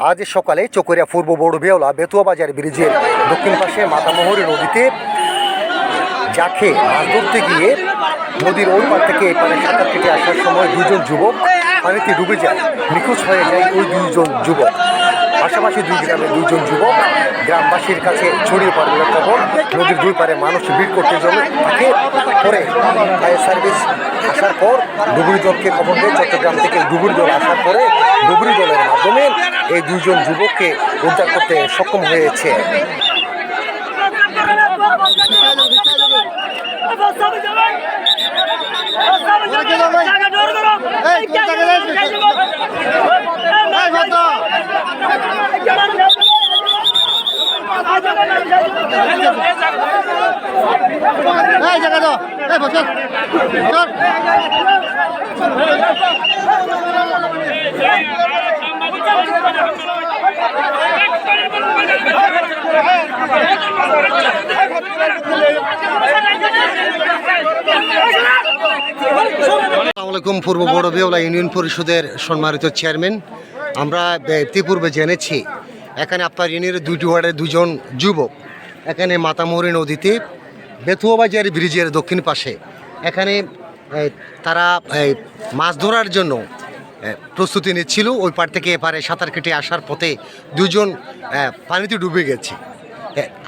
আজ সকালে চকরিয়া পূর্ব বড় বেওলা বেতুয়া বাজার ব্রিজের দক্ষিণ পাশে মাতামোহরী নদীতে যাকে মাছ ধরতে গিয়ে নদীর ওই পার থেকে এপারে সাঁতার কেটে আসার সময় দুজন যুবক পানিতে ডুবে যায়, নিখোঁজ হয়ে যায় ওই দুজন যুবক। পাশাপাশি দুই গ্রামের দুইজন যুবক গ্রামবাসীর কাছে ছড়িয়ে পড়ে খবর নদীর দুই পারে মানুষ ভিড় করতে জমে থাকে পরে ফায়ার সার্ভিস আসার পর ডুবুরি দলকে খবর দেয় চট্টগ্রাম থেকে ডুবুরি দল আসার পরে ডুবুরি দলের মাধ্যমে এই দুইজন যুবককে উদ্ধার করতে সক্ষম হয়েছে জায়গা এই বসো পূর্ব বড় বেওলা ইউনিয়ন পরিষদের সম্মানিত চেয়ারম্যান। আমরা ইতিপূর্বে জেনেছি, এখানে আপনার ইউনিয়নের দুইটি ওয়ার্ডের দুজন যুবক। এখানে মাতামুহুরী নদীতে বেথুয়াবাজার ব্রিজের দক্ষিণ পাশে। এখানে তারা মাছ ধরার জন্য প্রস্তুতি নিচ্ছিল। ওই পার থেকে এপারে সাঁতার কেটে আসার পথে দুজন পানিতে ডুবে গেছে।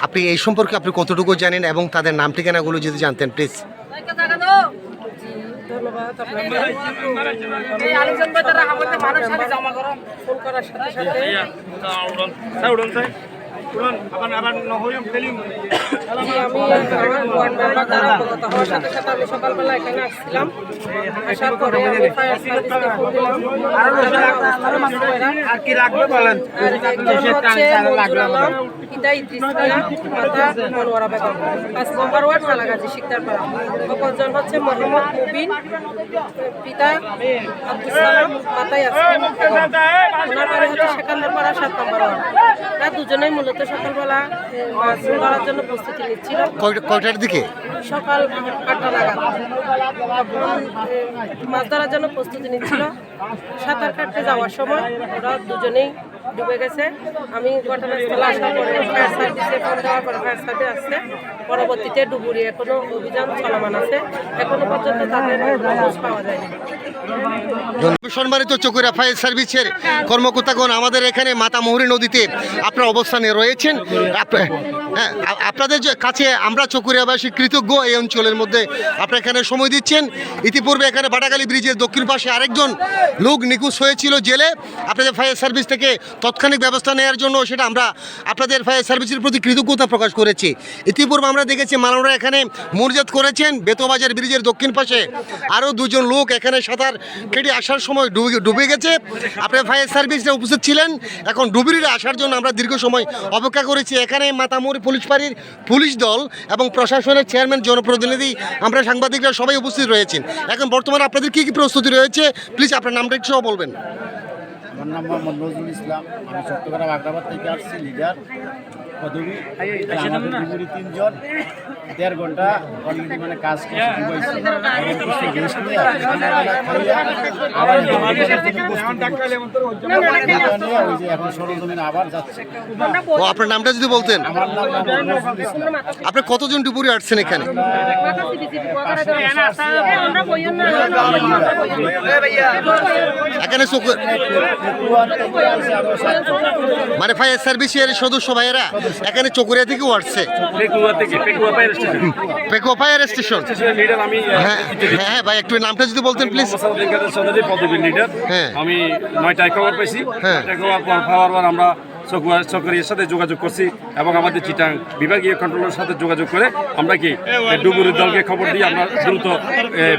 আপনি এই সম্পর্কে আপনি কতটুকু জানেন এবং তাদের নাম ঠিকানাগুলো যদি জানতেন, প্লিজ। ধন্যবাদ আমি আমার ওয়ার্ড মেম্বার দ্বারা অবগত হওয়ার সাথে সাথে আমি সকালবেলা এখানে আসছিলাম আসার পরে আমি ফায়ার সার্ভিসকে ফোন দিলাম আর কি লাগবে বলেন? পিতা ইদ্রিস মাতা মনোয়ারা বেগম পাঁচ নম্বর ওয়ার্ড মালাগাজী শিকদারপাড়া অপরজন হচ্ছে মোহাম্মদ মুবিন পিতা আব্দুল সালাম মাতা ইয়াসমিন। ওনার বাড়ি হচ্ছে সেকান্দারপাড়া সাত নম্বর ওয়ার্ড। তারা দুজনেই মূলত সকালবেলা মাছ ধরার জন্য প্রস্তুতি নিচ্ছিল। কয়টা- কয়টার দিকে? সকাল আটটা নাগাদ। মাছ ধরার জন্য প্রস্তুতি নিচ্ছিল। সাঁতার কাটতে যাওয়ার সময় ওরা দুজনেই ডুবে গেছে। আমি ঘটনাস্থলে আসার পরে ফায়ার সার্ভিসে ফোন দেওয়ার পরে ফায়ার সার্ভিস আসছে। পরবর্তীতে ডুবুরি এখনও অভিযান চলমান আছে। এখনও পর্যন্ত তাদের খোঁজ পাওয়া যায়নি। সম্মানিত চকুরা ফায়ার সার্ভিসের কর্মকর্তাগণ, আমাদের এখানে মাতামুহুরী নদীতে আপনার অবস্থানে রয়েছেন। হ্যাঁ আপনাদের কাছে আমরা চকুরিয়াবাসী কৃতজ্ঞ, এই অঞ্চলের মধ্যে আপনারা এখানে সময় দিচ্ছেন। ইতিপূর্বে এখানে বাটাগালি ব্রিজের দক্ষিণ পাশে আরেকজন লোক নিখোঁজ হয়েছিল জেলে। আপনাদের ফায়ার সার্ভিস থেকে তাৎক্ষণিক ব্যবস্থা নেওয়ার জন্য সেটা আমরা আপনাদের ফায়ার সার্ভিসের প্রতি কৃতজ্ঞতা প্রকাশ করেছি। ইতিপূর্বে আমরা দেখেছি মানবরা এখানে মরজাত করেছেন। বেতবাজার ব্রিজের দক্ষিণ পাশে আরও দুজন লোক এখানে সাঁতার কেটে আসার সময় ডুবে ডুবে গেছে। আপনার ফায়ার সার্ভিসরা উপস্থিত ছিলেন। এখন ডুবুরিরা আসার জন্য আমরা দীর্ঘ সময় অপেক্ষা করেছি। এখানে মাতামুরি পুলিশ ফাঁড়ির পুলিশ দল এবং প্রশাসনের চেয়ারম্যান জনপ্রতিনিধি, আমরা সাংবাদিকরা সবাই উপস্থিত রয়েছেন। এখন বর্তমানে আপনাদের কী কী প্রস্তুতি রয়েছে? প্লিজ আপনার নামটা একটু বলবেন। আমার নাম মোহাম্মদ নজরুল ইসলাম আমি চট্টগ্রাম আগ্রাবাদ থেকে আসছি লিডার পদবী আমাদের তিনজন দেড় ঘণ্টা অলরেডি মানে কাজ এখন সরজমিনে আবার যাচ্ছে ও আপনার নামটা যদি বলতেন আমার নাম আপনি কতজন ডুবুরি আসছেন এখানে এখানে মানে ফায়ার সার্ভিসের সদস্য ভাইয়েরা? এখানে চকুরিয়া থেকে আসছে পেকুয়া ফায়ার স্টেশন হ্যাঁ হ্যাঁ ভাই একটু নামটা যদি বলতেন প্লিজ হ্যাঁ। আমি নয়টায় খবর পাইছি। হ্যাঁ। খবর পাওয়ার পর আমরা চকুয়া চকরিয়ার সাথে যোগাযোগ করছি। এবং আমাদের চিটাং বিভাগীয় কন্ট্রোলের সাথে যোগাযোগ করে আমরা কি ডুবুরির দলকে খবর দিয়ে আমরা দ্রুত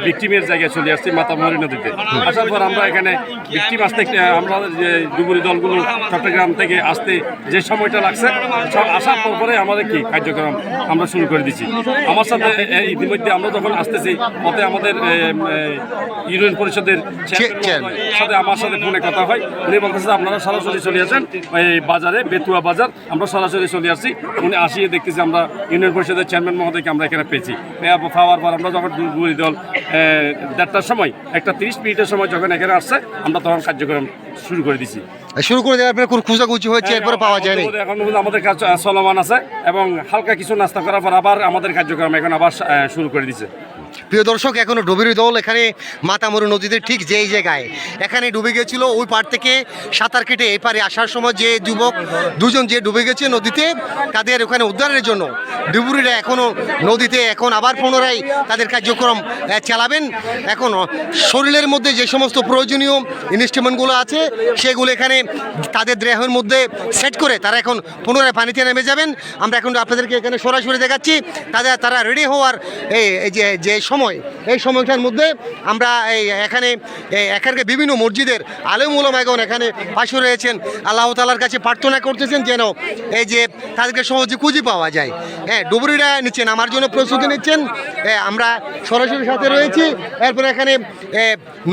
ভিক্টিমের জায়গায় চলে আসছি মাতামহরি নদীতে। আসার পর আমরা এখানে ভিক্টিম আসতে আমরা যে ডুবুরি দলগুলো চট্টগ্রাম থেকে আসতে যে সময়টা লাগছে সব আসার পর পরে আমাদের কি কার্যক্রম আমরা শুরু করে দিচ্ছি। আমার সাথে ইতিমধ্যে আমরা যখন আসতেছি পথে আমাদের ইউনিয়ন পরিষদের সাথে আমার সাথে ফোনে কথা হয়। উনি বলতেছে আপনারা সরাসরি চলে আসেন এই বাজারে বেতুয়া বাজার আমরা সরাসরি চলে আসছি উনি আসিয়ে দেখতেছি আমরা ইউনিয়ন পরিষদের চেয়ারম্যান মহোদয়কে আমরা এখানে পেয়েছি। পেয়ে পাওয়ার পর আমরা যখন দুই দল দেড়টার সময় একটা তিরিশ মিনিটের সময় যখন এখানে আসছে আমরা তখন কার্যক্রম শুরু করে দিছি। শুরু করে দেওয়ার পরে কোনো খোঁজাখুঁজি হয়েছে? এরপরে পাওয়া যায়নি? এখন আমাদের কাজ চলমান আছে এবং হালকা কিছু নাস্তা করার পর আবার আমাদের কার্যক্রম এখন আবার শুরু করে দিছে। প্রিয় দর্শক, এখনও ডুবির দল এখানে মাতামরু নদীতে ঠিক যেই জায়গায়। এখানে ডুবে গেছিল ওই পার থেকে সাঁতার কেটে এই পারে আসার সময় যে যুবক দুজন যে ডুবে গেছে নদীতে, তাদের ওখানে উদ্ধারের জন্য ডুবুরিরা এখনও নদীতে এখন আবার পুনরায় তাদের কার্যক্রম চালাবেন। এখন শরীরের মধ্যে যে সমস্ত প্রয়োজনীয় ইনস্ট্রুমেন্টগুলো আছে, সেগুলো এখানে তাদের দেহের মধ্যে সেট করে তারা এখন পুনরায় পানিতে নেমে যাবেন। আমরা এখন আপনাদেরকে এখানে সরাসরি দেখাচ্ছি। তাদের, তারা রেডি হওয়ার এই এই যে যে সময়, এই সময়টার মধ্যে আমরা এই এখানে এই এখানকার বিভিন্ন মসজিদের আলেম উলামাগণ এখানে পাশে রয়েছেন। আল্লাহ তালার কাছে প্রার্থনা করতেছেন যেন এই যে তাদেরকে সহজে খুঁজে পাওয়া যায়। হ্যাঁ ডুবুরিরা নিচ্ছেন, আমার জন্য প্রস্তুতি নিচ্ছেন। আমরা সরাসরি সাথে রয়েছি। এরপরে এখানে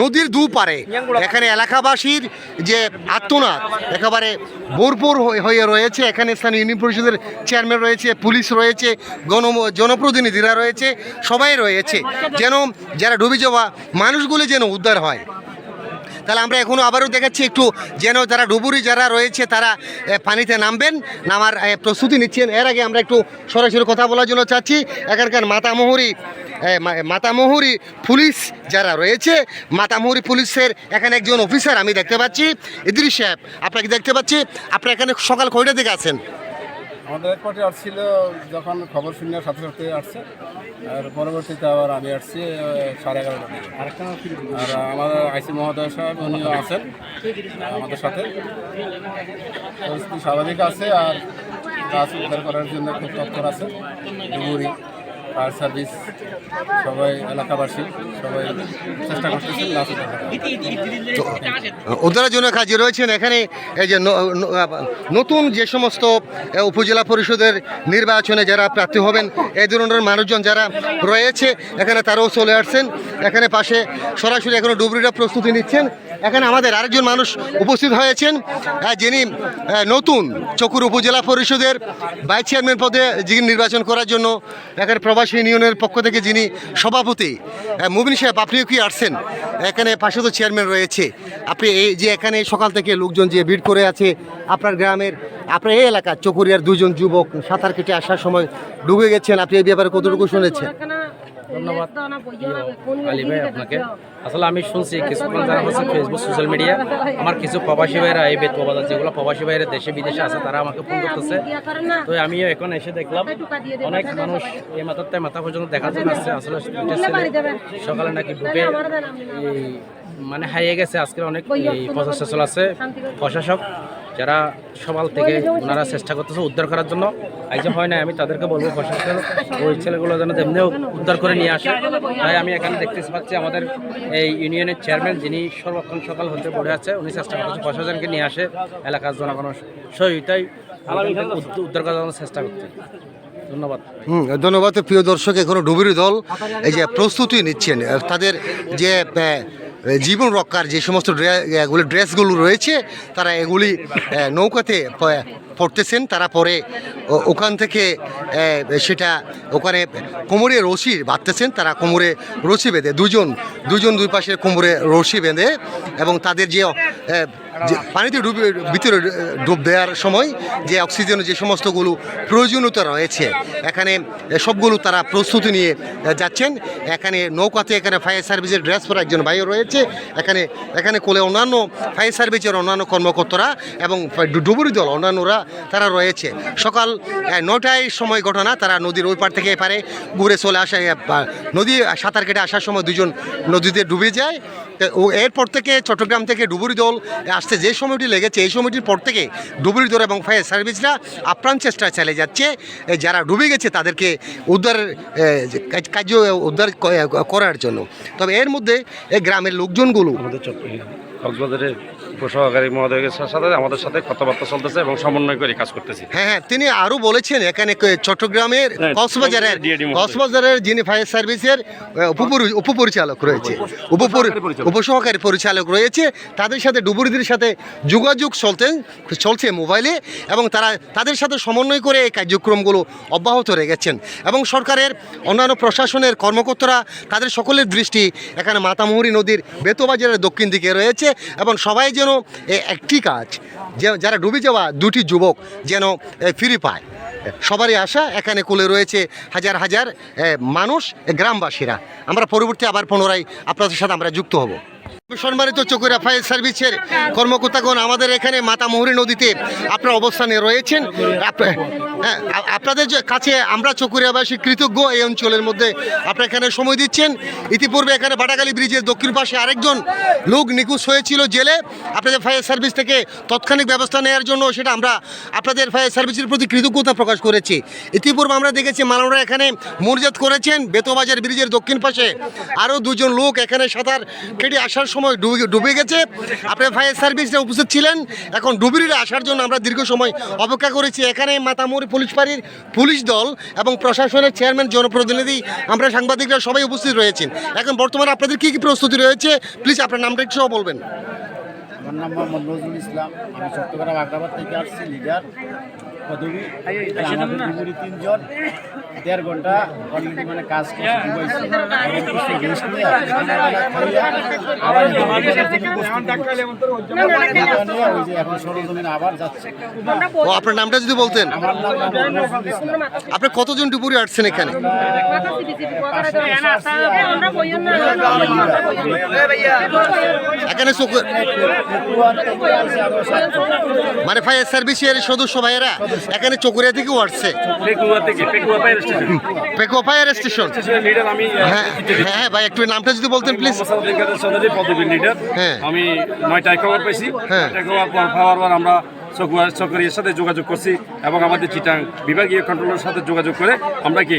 নদীর দুপারে, এখানে এলাকাবাসীর যে আত্মনাথ একেবারে ভরপুর হয়ে রয়েছে। এখানে স্থানীয় ইউনিয়ন পরিষদের চেয়ারম্যান রয়েছে, পুলিশ রয়েছে, গণ, জনপ্রতিনিধিরা রয়েছে, সবাই রয়েছে। যেন যারা ডুবে যাওয়া মানুষগুলি যেন উদ্ধার হয়। তাহলে আমরা এখনও আবারও দেখাচ্ছি একটু যেন যারা ডুবুরি যারা রয়েছে, তারা পানিতে নামবেন, নামার প্রস্তুতি নিচ্ছেন। এর আগে আমরা একটু সরাসরি কথা বলার জন্য চাচ্ছি, এখানকার মাতামহুরি মাতামহুরি পুলিশ যারা রয়েছে, মাতামহুরি পুলিশের এখানে একজন অফিসার আমি দেখতে পাচ্ছি। ইদ্রিস সাহেব, আপনাকে দেখতে পাচ্ছি। আপনি এখানে সকাল কয়টা দিকে আছেন? আমাদের এক পার্টি আসছিল যখন খবর শুনে সাথে সাথে আসছে আর পরবর্তীতে আবার আমি আসছি সাড়ে এগারোটা দিকে। আর আমাদের আইসি মহোদয় সাহেব উনিও আছেন আমাদের সাথে। পরিস্থিতি স্বাভাবিক আছে আর কাজ উদ্ধার করার জন্য খুব তৎপর আছে। ডুবুরি। ফায়ার সার্ভিস সবাই এলাকাবাসী সবাই চেষ্টা করতেছেন জন্য কাজে রয়েছেন। এখানে এই যে নতুন যে সমস্ত উপজেলা পরিষদের নির্বাচনে যারা প্রার্থী হবেন এই ধরনের মানুষজন যারা রয়েছে, এখানে তারাও চলে আসছেন। এখানে পাশে সরাসরি এখনও ডুবরিরা প্রস্তুতি নিচ্ছেন। এখানে আমাদের আরেকজন মানুষ উপস্থিত হয়েছেন আহ, যিনি নতুন চকুর উপজেলা পরিষদের ভাইস চেয়ারম্যান পদে যিনি নির্বাচন করার জন্য এখানে প্রবাসী ইউনিয়নের পক্ষ থেকে যিনি সভাপতি আহ, মুবিন সাহেব আপনিও কি আসছেন? এখানে পাশে তো চেয়ারম্যান রয়েছে। আপনি এই যে এখানে সকাল থেকে লোকজন যে ভিড় করে আছে আপনার গ্রামের আপনার এই এলাকার চকুরিয়ার দুজন যুবক সাঁতার কেটে আসার সময় ডুবে গেছেন আপনি এই ব্যাপারে কতটুকু শুনেছেন? ধন্যবাদ। আলী ভাই আপনাকে। আসলে আমি শুনছি কিছুক্ষণ যারা হচ্ছে ফেসবুক সোশ্যাল মিডিয়া আমার কিছু প্রবাসী ভাইরা এই বেত বাজার যেগুলো প্রবাসী ভাইরা দেশে বিদেশে আছে তারা আমাকে ফোন করতেছে। তো আমিও এখন এসে দেখলাম অনেক মানুষ এই মাথার থেকে মাথা পর্যন্ত জন্য আসছে আসলে সকালে নাকি ঢুকে মানে হারিয়ে গেছে আজকে অনেক প্রচেষ্টা চলাছে প্রশাসক যারা সকাল থেকে ওনারা চেষ্টা করতেছে উদ্ধার করার জন্য একজন হয় না আমি তাদেরকে বলব, প্রশাসন ওই ছেলেগুলো যেন তেমনিও উদ্ধার করে নিয়ে আসে। তাই আমি এখানে দেখতে পাচ্ছি আমাদের এই ইউনিয়নের চেয়ারম্যান, যিনি সর্বক্ষণ সকাল হতে পড়ে আছে, উনি চেষ্টা করছে প্রশাসনকে নিয়ে আসে, এলাকার জনগণের সহিতাই উদ্ধার করার জন্য চেষ্টা করছে ধন্যবাদ। হুম, ধন্যবাদ। প্রিয় দর্শক, এখনও ডুবুরি দল এই যে প্রস্তুতি নিচ্ছেন, তাদের যে জীবন রক্ষার যে সমস্ত এগুলি ড্রেসগুলো রয়েছে, তারা এগুলি নৌকাতে পড়তেছেন। তারা পরে ওখান থেকে সেটা ওখানে কোমরে রশি বাঁধতেছেন। তারা কোমরে রশি বেঁধে, দুজন দুজন দুই পাশে কোমরে রশি বেঁধে এবং তাদের যে পানিতে ডুবে ভিতরে ডুব দেওয়ার সময় যে অক্সিজেন যে সমস্তগুলো প্রয়োজনীয়তা রয়েছে, এখানে সবগুলো তারা প্রস্তুতি নিয়ে যাচ্ছেন। এখানে নৌকাতে এখানে ফায়ার সার্ভিসের ড্রেস পরা একজন ভাইও রয়েছে। এখানে এখানে কোলে অন্যান্য ফায়ার সার্ভিসের অন্যান্য কর্মকর্তারা এবং ডুবুরি দল অন্যান্যরা তারা রয়েছে। সকাল নটায় সময় ঘটনা, তারা নদীর ওই পার থেকে এপারে ঘুরে চলে আসে। নদী, সাঁতার কেটে আসার সময় দুজন নদীতে ডুবে যায়। ও এরপর থেকে চট্টগ্রাম থেকে ডুবুরি দল আসতে যে সময়টি লেগেছে, এই সময়টির পর থেকে ডুবুরি দল এবং ফায়ার সার্ভিসরা আপ্রাণ চেষ্টা চালিয়ে যাচ্ছে। যারা ডুবে গেছে তাদেরকে উদ্ধার কার্য উদ্ধার করার জন্য। তবে এর মধ্যে এই গ্রামের লোকজনগুলো আমাদের কক্সবাজারের উপসহকারী মহোদয়ের সাথে আমাদের সাথে কথাবার্তা চলতেছে এবং সমন্বয় করে কাজ করতেছি। হ্যাঁ হ্যাঁ তিনি আরও বলেছেন এখানে চট্টগ্রামের হ্যাঁ, কক্সবাজারের কক্সবাজারের যিনি ফায়ার সার্ভিসের উপপরি- উপপরিচালক রয়েছে। উপসহকারী পরিচালক। রয়েছে। তাদের সাথে ডুবুরিদের সাথে যোগাযোগ চলতে চলছে মোবাইলে এবং তারা তাদের সাথে সমন্বয় করে এই কার্যক্রমগুলো অব্যাহত রেখেছেন। এবং সরকারের অন্যান্য প্রশাসনের কর্মকর্তারা তাদের সকলের দৃষ্টি এখানে মাতামুহুরী নদীর বেতবাজারের দক্ষিণ দিকে রয়েছে এবং সবাই যেন এই একটি কাজ, যে যারা ডুবে যাওয়া দুটি যুবক যেন ফিরে পায়। সবারই আশা, এখানে কোলে রয়েছে হাজার হাজার মানুষ গ্রামবাসীরা। আমরা পরবর্তী আবার পুনরায় আপনাদের সাথে আমরা যুক্ত হব। সম্মানিত চকুরা ফায়ার সার্ভিসের কর্মকর্তাগণ, আমাদের এখানে মাতামুহুরী নদীতে আপনার অবস্থানে রয়েছেন। হ্যাঁ আপনাদের কাছে আমরা চকুরিয়াবাসী কৃতজ্ঞ, এই অঞ্চলের মধ্যে আপনারা এখানে সময় দিচ্ছেন। ইতিপূর্বে এখানে বাটাকালী ব্রিজের দক্ষিণ পাশে আরেকজন লোক নিখোঁজ হয়েছিল জেলে। আপনাদের ফায়ার সার্ভিস থেকে তাৎক্ষণিক ব্যবস্থা নেওয়ার জন্য সেটা আমরা আপনাদের ফায়ার সার্ভিসের প্রতি কৃতজ্ঞতা প্রকাশ করেছি। ইতিপূর্বে আমরা দেখেছি মানবরা এখানে মরজাত করেছেন। বেতবাজার ব্রিজের দক্ষিণ পাশে আরও দুজন লোক এখানে সাঁতার কেটে আসার সময় ডুবে ডুবে গেছে। আপনার ফায়ার সার্ভিসরা উপস্থিত ছিলেন। এখন ডুবুরিরা আসার জন্য আমরা দীর্ঘ সময় অপেক্ষা করেছি। এখানে মাতামুরি পুলিশ ফাঁড়ির পুলিশ দল এবং প্রশাসনের চেয়ারম্যান জনপ্রতিনিধি, আমরা সাংবাদিকরা সবাই উপস্থিত রয়েছেন। এখন বর্তমানে আপনাদের কী কী প্রস্তুতি রয়েছে? প্লিজ আপনার নামটা একটু বলবেন। আমার নাম মোহাম্মদ নজরুল ইসলাম। আমি চট্টগ্রাম আগ্রাবাদ থেকে আসছি লিডার পদবী আমাদের তিনজন দেড় ঘণ্টা অলরেডি মানে কাজ ও আপনার নামটা যদি বলতেন আপনি কতজন ডুবুরি আসছেন এখানে এখানে। মানে ফায়ার সার্ভিসের সদস্য ভাইয়েরা এখানে চকুরিয়া থেকে আসছে। পেকুয়া থেকে ফায়ার স্টেশন হ্যাঁ হ্যাঁ ভাই একটু নামটা যদি বলতেন প্লিজ লিডার হ্যাঁ। আমি নয়টায় খবর পাইছি। হ্যাঁ। নয়টায় খবর পাওয়ার পর আমরা চকুয়া চকরিয়ার সাথে যোগাযোগ করছি এবং আমাদের চিটাং বিভাগীয় কন্ট্রোলের সাথে যোগাযোগ করে আমরা কি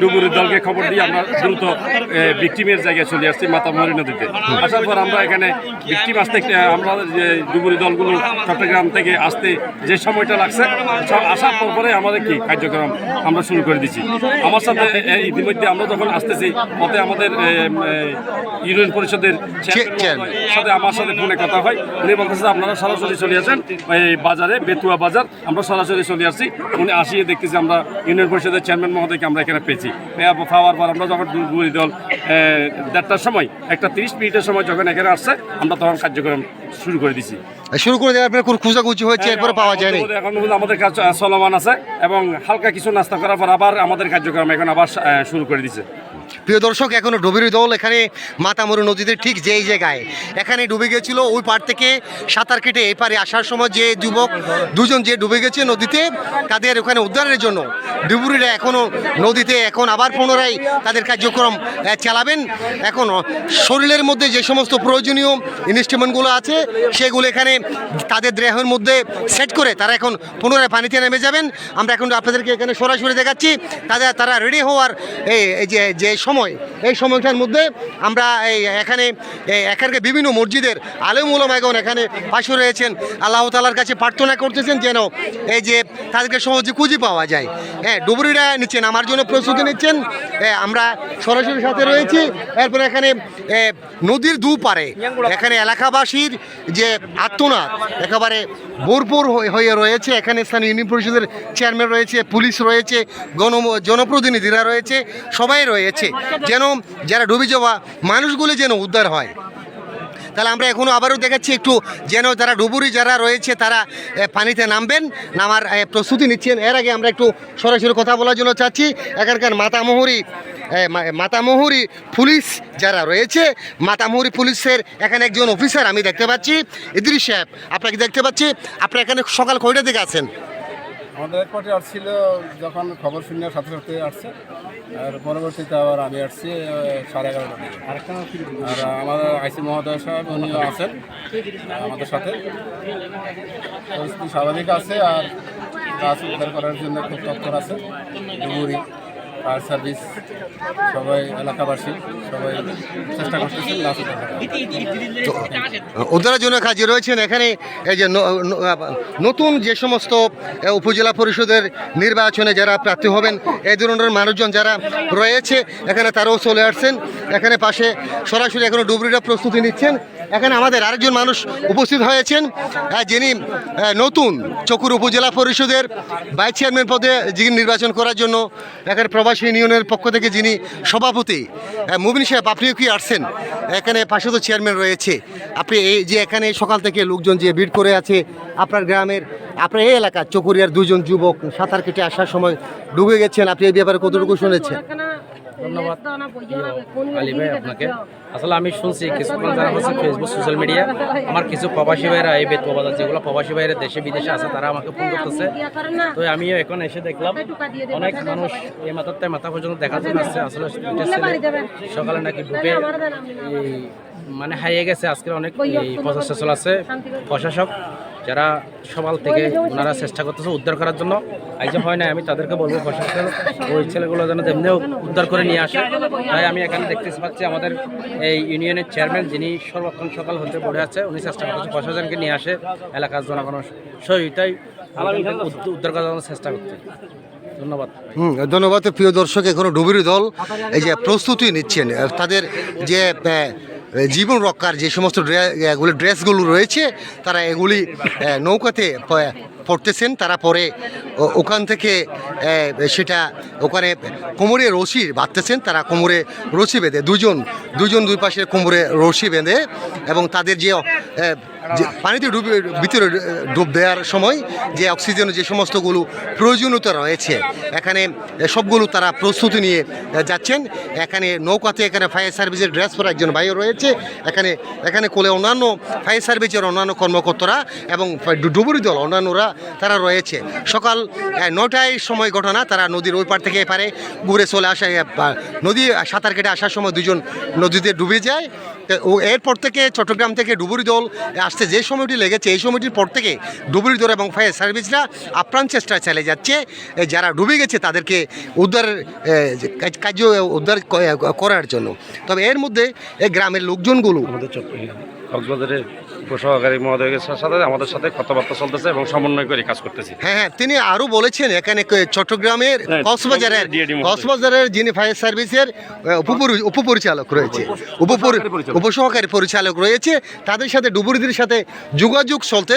ডুবুরির দলকে খবর দিয়ে আমরা দ্রুত ভিক্টিমের জায়গায় চলে আসছি মাতামহরি নদীতে আসার পর আমরা এখানে ভিক্টিম আসতে আমরা যে ডুবুরি দলগুলো চট্টগ্রাম থেকে আসতে যে সময়টা লাগছে সব আসার পর পরে আমাদের কি কার্যক্রম আমরা শুরু করে দিচ্ছি আমার সাথে ইতিমধ্যে আমরা যখন আসতেছি পথে আমাদের ইউনিয়ন পরিষদের। সাথে আমার সাথে ফোনে কথা হয় উনি বলতেছে আপনারা সরাসরি চলে আসেন এই বাজারে বেতুয়া বাজার। আমরা সরাসরি চলে আসছি। উনি আসিয়ে দেখতেছি আমরা ইউনিয়ন পরিষদের চেয়ারম্যান মহোদয়কে আমরা এখানে পেয়েছি। পেয়ে পাওয়ার পর আমরা যখন দুই দল দেড়টার সময় একটা তিরিশ মিনিটের সময় যখন এখানে আসছে আমরা তখন কার্যক্রম শুরু করে দিছি। শুরু করে দেওয়ার পরে খোঁজাখুঁজি হয়েছে? এরপরে পাওয়া যায়নি? এখন আমাদের কাজ চলমান আছে এবং হালকা কিছু নাস্তা করার পর আবার আমাদের কার্যক্রম এখন আবার শুরু করে দিছে। প্রিয় দর্শক, এখনও ডুবির দল এখানে মাতামরু নদীতে ঠিক যেই জায়গায়। এখানে ডুবে গেছিল ওই পার থেকে সাঁতার কেটে এই পারে আসার সময় যে যুবক দুজন যে ডুবে গেছে নদীতে, তাদের ওখানে উদ্ধারের জন্য। ডুবুরিরা এখনও নদীতে, এখন আবার পুনরায় তাদের কার্যক্রম চালাবেন। এখন শরীরের মধ্যে যে সমস্ত প্রয়োজনীয় ইনস্ট্রুমেন্টগুলো আছে, সেগুলো এখানে তাদের দেহের মধ্যে সেট করে তারা এখন পুনরায় পানিতে নেমে যাবেন। আমরা এখন আপনাদেরকে এখানে সরাসরি দেখাচ্ছি। তাদের, তারা রেডি হওয়ার এই যে যে সময় এই সময়টার মধ্যে আমরা এই এখানে এখানকার বিভিন্ন মসজিদের আলেম উলামাগণ এখানে পাশে রয়েছেন। আল্লাহ তালার কাছে প্রার্থনা করতেছেন যেন এই যে তাদেরকে সহজে খুঁজে পাওয়া যায়। হ্যাঁ ডুবুরিরা নিচ্ছেন আমার জন্য প্রস্তুতি নিচ্ছেন। এ, আমরা সরাসরি সাথে রয়েছি। এরপরে এখানে নদীর দুপারে এখানে এলাকাবাসীর যে আত্মনাদ একেবারে ভরপুর হয়ে- হয়ে রয়েছে। এখানে স্থানীয় ইউনিয়ন পরিষদের চেয়ারম্যান রয়েছে পুলিশ রয়েছে গণ জনপ্রতিনিধিরা রয়েছে সবাই রয়েছে। যেন যারা ডুবে যাওয়া মানুষগুলি যেন উদ্ধার হয়। তাহলে আমরা এখনও আবারও দেখাচ্ছি একটু যেন যারা ডুবুরি যারা রয়েছে তারা পানিতে নামবেন, নামার প্রস্তুতি নিচ্ছেন। এর আগে আমরা একটু সরাসরি কথা বলার জন্য চাচ্ছি, এখানকার মাতামহুরি মাতামহুরি পুলিশ যারা রয়েছে, মাতামহুরি পুলিশের এখানে একজন অফিসার আমি দেখতে পাচ্ছি। ইদ্রিস সাহেব, আপনাকে দেখতে পাচ্ছি। আপনি এখানে সকাল কয়টা দিকে আছেন? আমাদের এক পার্টি আসছিল যখন খবর শুনে সাথে সাথে আসছে আর পরবর্তীতে আবার আমি আসছি সাড়ে এগারোটা দিকে। আর আমাদের আইসি মহোদয় সাহেব উনিও আছেন আমাদের সাথে। পরিস্থিতি স্বাভাবিক আছে আর গাছ উদ্ধার করার জন্য খুব তৎপর আছে। ডুবুরি। ফায়ার সার্ভিস, সবাই এলাকাবাসী, সবাই চেষ্টা করতেছেন উদ্ধারের জন্য কাজে রয়েছেন। এখানে এই যে নতুন যে সমস্ত উপজেলা পরিষদের নির্বাচনে যারা প্রার্থী হবেন এই ধরনের মানুষজন যারা রয়েছে, এখানে তারাও চলে আসছেন। এখানে পাশে সরাসরি এখনও ডুবরিরা প্রস্তুতি নিচ্ছেন। এখানে আমাদের আরেকজন মানুষ উপস্থিত হয়েছেন আহ, যিনি নতুন চকুর উপজেলা পরিষদের ভাইস চেয়ারম্যান পদে যিনি নির্বাচন করার জন্য এখানে প্রবাসী ইউনিয়নের পক্ষ থেকে যিনি সভাপতি আহ, মুবিন সাহেব আপনিও কি আসছেন? এখানে পাশে তো চেয়ারম্যান রয়েছে। আপনি এই যে এখানে সকাল থেকে লোকজন যে ভিড় করে আছে আপনার গ্রামের আপনার এই এলাকার চকুরিয়ার দুজন যুবক সাঁতার কেটে আসার সময় ডুবে গেছেন আপনি এই ব্যাপারে কতটুকু শুনেছেন? ধন্যবাদ। আলী ভাই আপনাকে। আসলে আমি শুনছি কিছুক্ষণ যারা হচ্ছে ফেসবুক সোশ্যাল মিডিয়া আমার কিছু প্রবাসী ভাইরা এই বেতুয়া বাজার যেগুলো প্রবাসী ভাইরা দেশে বিদেশে আছে তারা আমাকে ফোন করতেছে। তো আমিও এখন এসে দেখলাম অনেক মানুষ এই মাথার থেকে মাথা পর্যন্ত দেখার জন্য আসছে। আসলে সকালে নাকি ঢুকে মানে হারিয়ে গেছে। আজকে অনেক প্রচেষ্টা চলাচ্ছে প্রশাসক যারা সকাল থেকে ওনারা চেষ্টা করতেছে উদ্ধার করার জন্য আজ যে হয় না আমি তাদেরকে বলব প্রশাসন, ওই ছেলেগুলো যেন এমনিও উদ্ধার করে নিয়ে আসে। তাই আমি এখানে দেখতে পাচ্ছি আমাদের এই ইউনিয়নের চেয়ারম্যান, যিনি সর্বক্ষণ সকাল হতে পড়ে আছে, উনি চেষ্টা করছে প্রশাসনকে নিয়ে আসে, এলাকার জনগণের সহিতাই উদ্ধার করার জন্য চেষ্টা করছে। ধন্যবাদ। হুম, ধন্যবাদ। প্রিয় দর্শক, এখনও ডুবুরি দল এই যে প্রস্তুতি নিচ্ছেন, তাদের যে জীবন রক্ষার যে সমস্ত এগুলো ড্রেসগুলো রয়েছে, তারা এগুলি নৌকাতে পড়তেছেন। তারা পরে ওখান থেকে সেটা ওখানে কোমরে রশি বাঁধতেছেন। তারা কোমরে রশি বেঁধে, দুজন দুজন দুই পাশে কোমরে রশি বেঁধে এবং তাদের যে পানিতে ডুবে ভিতরে ডুব দেওয়ার সময় যে অক্সিজেনের যে সমস্তগুলো প্রয়োজনীয়তা রয়েছে, এখানে সবগুলো তারা প্রস্তুতি নিয়ে যাচ্ছেন। এখানে নৌকাতে এখানে ফায়ার সার্ভিসের ড্রেস পরা একজন ভাইও রয়েছে। এখানে এখানে কোলে অন্যান্য ফায়ার সার্ভিসের অন্যান্য কর্মকর্তারা এবং ডুবুরি দল, অন্যান্যরা তারা রয়েছে। সকাল নটায় সময় ঘটনা, তারা নদীর ওই পার থেকে এপারে ঘুরে চলে আসে। নদী, সাঁতার কেটে আসার সময় দুজন নদীতে ডুবে যায়। ও এরপর থেকে চট্টগ্রাম থেকে ডুবুরি দল আসতে যে সময়টি লেগেছে, এই সময়টির পর থেকে ডুবুরি দল এবং ফায়ার সার্ভিসরা আপ্রাণ চেষ্টা চালিয়ে যাচ্ছে। যারা ডুবে গেছে, তাদেরকে উদ্ধার কার্য উদ্ধার করার জন্য। তবে এর মধ্যে এই গ্রামের লোকজনগুলো আমাদের কক্সবাজারের উপসহকারী মহোদয়ের সাথে আমাদের সাথে কথাবার্তা চলতেছে এবং সমন্বয় করে কাজ করতেছি। হ্যাঁ হ্যাঁ তিনি আরও বলেছেন এখানে চট্টগ্রামের হ্যাঁ, কক্সবাজারের কক্সবাজারের যিনি ফায়ার সার্ভিসের উপপরি- উপপরিচালক রয়েছে। উপপরি- উপসহকারী পরিচালক। উপসহকারী পরিচালক রয়েছে। তাদের সাথে ডুবুরিদের সাথে যোগাযোগ চলতে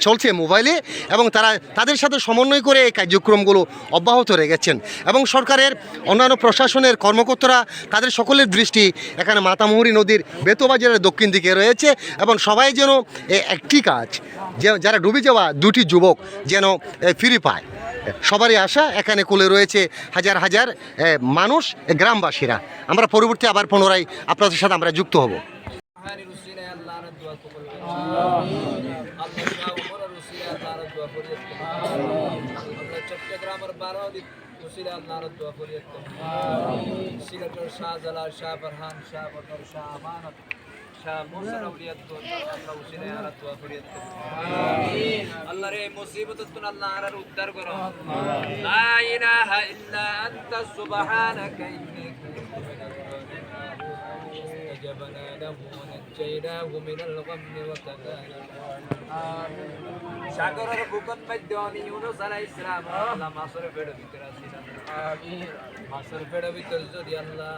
চলছে মোবাইলে এবং তারা তাদের সাথে সমন্বয় করে এই কার্যক্রমগুলো অব্যাহত রেখেছেন। এবং সরকারের অন্যান্য প্রশাসনের কর্মকর্তারা তাদের সকলের দৃষ্টি এখানে মাতামুহুরী নদীর বেতবাজারের দক্ষিণ দিকে রয়েছে এবং সবাই যেন এ একটি কাজ, যে যারা ডুবে যাওয়া দুটি যুবক যেন ফিরে পায়। সবারই আশা, এখানে কোলে রয়েছে হাজার হাজার মানুষ গ্রামবাসীরা। আমরা পরবর্তী আবার পুনরায় আপনাদের সাথে আমরা যুক্ত হব। আল্লাহ উসিলে আর দোয়া করি আল্লাহ রে মুসিবত তুন আল্লাহ আর উদ্ধার করো লা ইলাহা ইল্লা আনতা সুবহানাকা ইন্নী কুনতু মিনাল জালিমিন استجبنا له ونجيناه من الغم وكذلك সাগরের বুকন মধ্যে অনি ইউনুস আলাইহিস সালাম আল্লাহ মাসর পেড়ে ভিতরে আছিলেন মাসর পেড়ে ভিতরে যদি আল্লাহ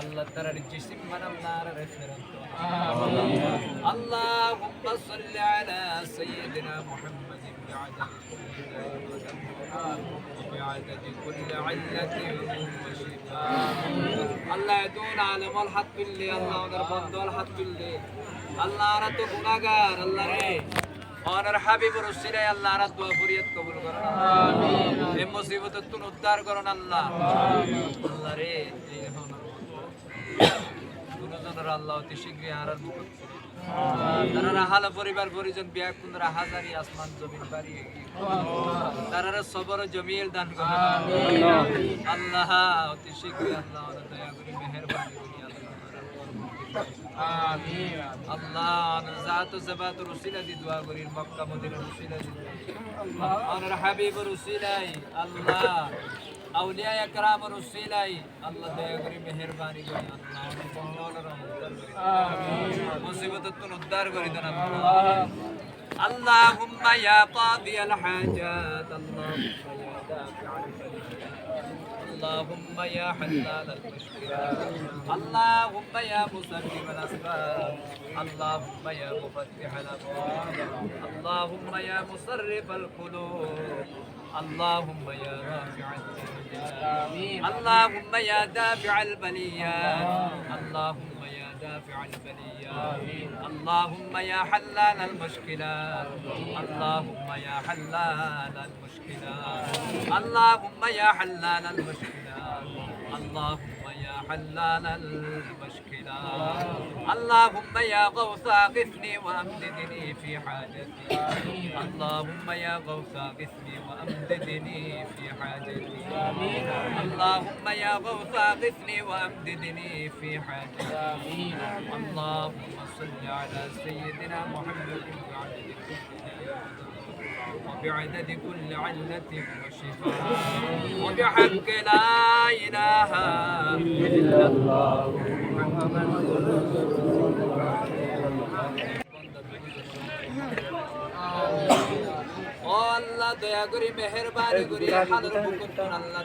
আল্লাহ তারার জিসিম মান আল্লাহ রেফারেন্স اللهم صل على سيدنا محمد بعدد بعدد كل علة وشفاء الله يدون عالم الحق اللي الله نربند الحق اللي الله رتو গুনাহগার আল্লাহ রে অনার হাবিব রসিলাই আল্লাহ আর দোয়া ফরিয়াদ কবুল করুন আমিন এই মুসিবত তুন উদ্ধার করুন আল্লাহ আল্লাহ রে আপনারা আল্লাহ অতি শীঘ্রই হারার মুখ তারা পরিবার পরিজন বিয়া কুন্দরা হাজারি আসমান জমিন বাড়ি তারা সবর জমির দান করেন আল্লাহ অতি শীঘ্রই আল্লাহ দয়া করে মেহেরবানি করি আল্লাহ। জাত জাবাত রসিলা দি দোয়া করি আল্লাহ اولیاء اکرام رسیلائی اللہ دے کری مہربانی کرے اللہ انہیں پہنچاؤں رحمت مصیبت تن ادھار کری دنا اللهم يا قاضي الحاجات اللهم يا دافع اللهم يا حلال المشكلات اللهم يا مسلم الاسباب اللهم يا مفتح الابواب اللهم يا مصرف القلوب اللهم يا رافع اللهم يا دافع البليات اللهم يا دافع البليات اللهم يا حلال المشكلات اللهم يا حلال المشكلات اللهم يا حلال المشكلات اللهم يا حلال المشكلات. اللهم يا غوث اغثني وامددني في حاجتي. اللهم يا غوث اغثني وامددني في حاجتي. اللهم يا غوث اغثني وامددني في حاجتي. اللهم صل على سيدنا محمد وعلى وبعدد كل علة وشفاء وبحق لا إله إلا الله محمد ও আল্লাহ দয়া করি মেহেরবানি করি হালত বুকুত আল্লাহ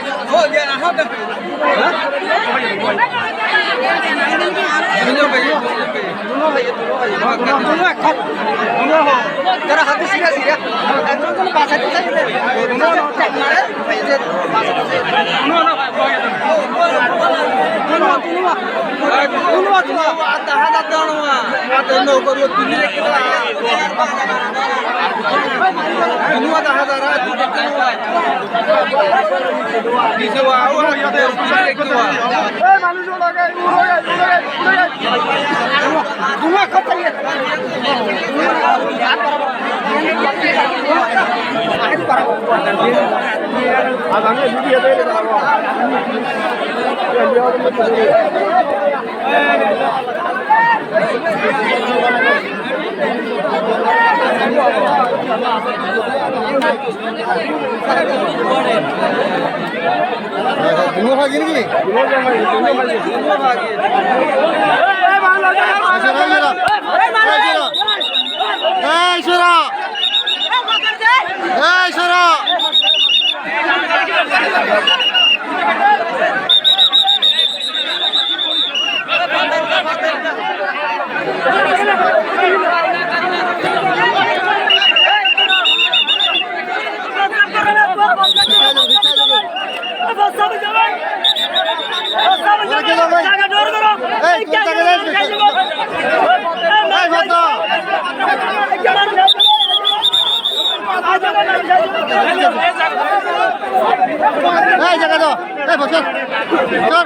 এই সরা এই সরা এই কোন அது அங்கே வீடியோ தான் জায়গায় এই ভদ্র এই জায়গা দাও এই বসো চল